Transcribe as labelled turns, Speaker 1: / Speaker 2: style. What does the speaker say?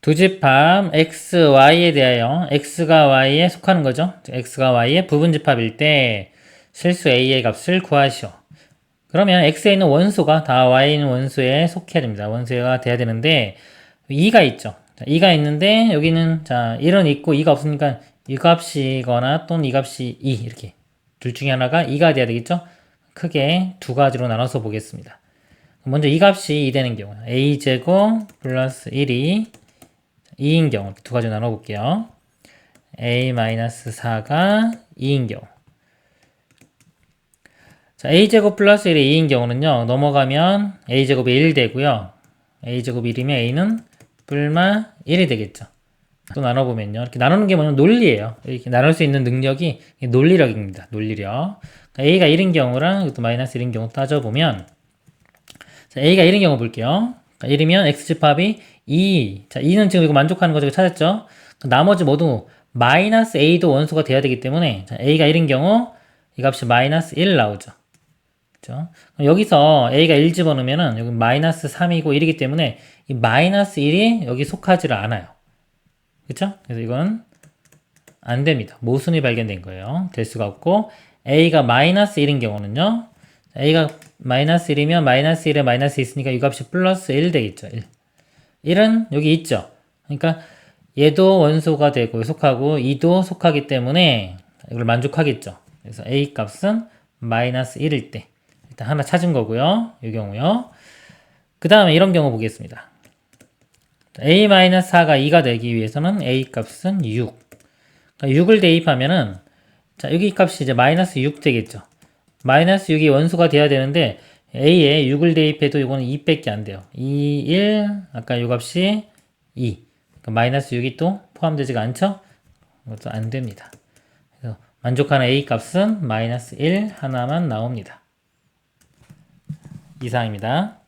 Speaker 1: 두 집합 x, y에 대하여 x가 y에 속하는 거죠. x가 y의 부분 집합일 때 실수 a의 값을 구하시오. 그러면 x에 있는 원소가 다 y에 있는 원소에 속해야 됩니다. 원소가 돼야 되는데 2가 있죠. 자, 2가 있는데 여기는 자 1은 있고 2가 없으니까 이 값이거나 또는 이 값이 2 이렇게 둘 중에 하나가 2가 돼야 되겠죠. 크게 두 가지로 나눠서 보겠습니다. 먼저 이 값이 2 되는 경우 a제곱 플러스 1이 2인 경우 두 가지 나눠 볼게요. a-4가 2인 경우 자, a제곱 플러스 1이 2인 경우는요. 넘어가면 a제곱이 1 되고요. a제곱이 1이면 a는 뿔마 1이 되겠죠. 또 나눠보면요. 이렇게 나누는 게 뭐냐면 논리예요. 이렇게 나눌 수 있는 능력이 논리력입니다. 논리력. 그러니까 a가 1인 경우랑 이것도 마이너스 1인 경우 따져보면 자, a가 1인 경우 볼게요. 그러니까 1이면 x집합이 2. 자, 2는 지금 이거 만족하는 거죠. 찾았죠? 나머지 모두 마이너스 a도 원소가 돼야 되기 때문에 자, a가 1인 경우 이 값이 마이너스 1 나오죠. 그죠? 여기서 a가 1 집어넣으면은 여기 마이너스 3이고 1이기 때문에 이 마이너스 1이 여기 속하지를 않아요. 그쵸? 그래서 이건 안 됩니다. 모순이 발견된 거예요. 될 수가 없고 a가 마이너스 1인 경우는요. a가 마이너스 1이면 마이너스 1에 마이너스 있으니까 이 값이 플러스 1 되겠죠. 1. 1은 여기 있죠. 그러니까 얘도 원소가 되고 속하고 2도 속하기 때문에 이걸 만족하겠죠. 그래서 a 값은 마이너스 1일 때 일단 하나 찾은 거고요. 이 경우요. 그 다음에 이런 경우 보겠습니다. a-4가 2가 되기 위해서는 a 값은 6. 그러니까 6을 대입하면은 자 여기 값이 이제 마이너스 6 되겠죠. 마이너스 6이 원소가 돼야 되는데 a에 6을 대입해도 이거는 2밖에 안 돼요. 2, 1, 아까 이 값이 2. 그러니까 마이너스 6이 또 포함되지가 않죠? 이것도 안 됩니다. 그래서 만족하는 a 값은 마이너스 1 하나만 나옵니다. 이상입니다.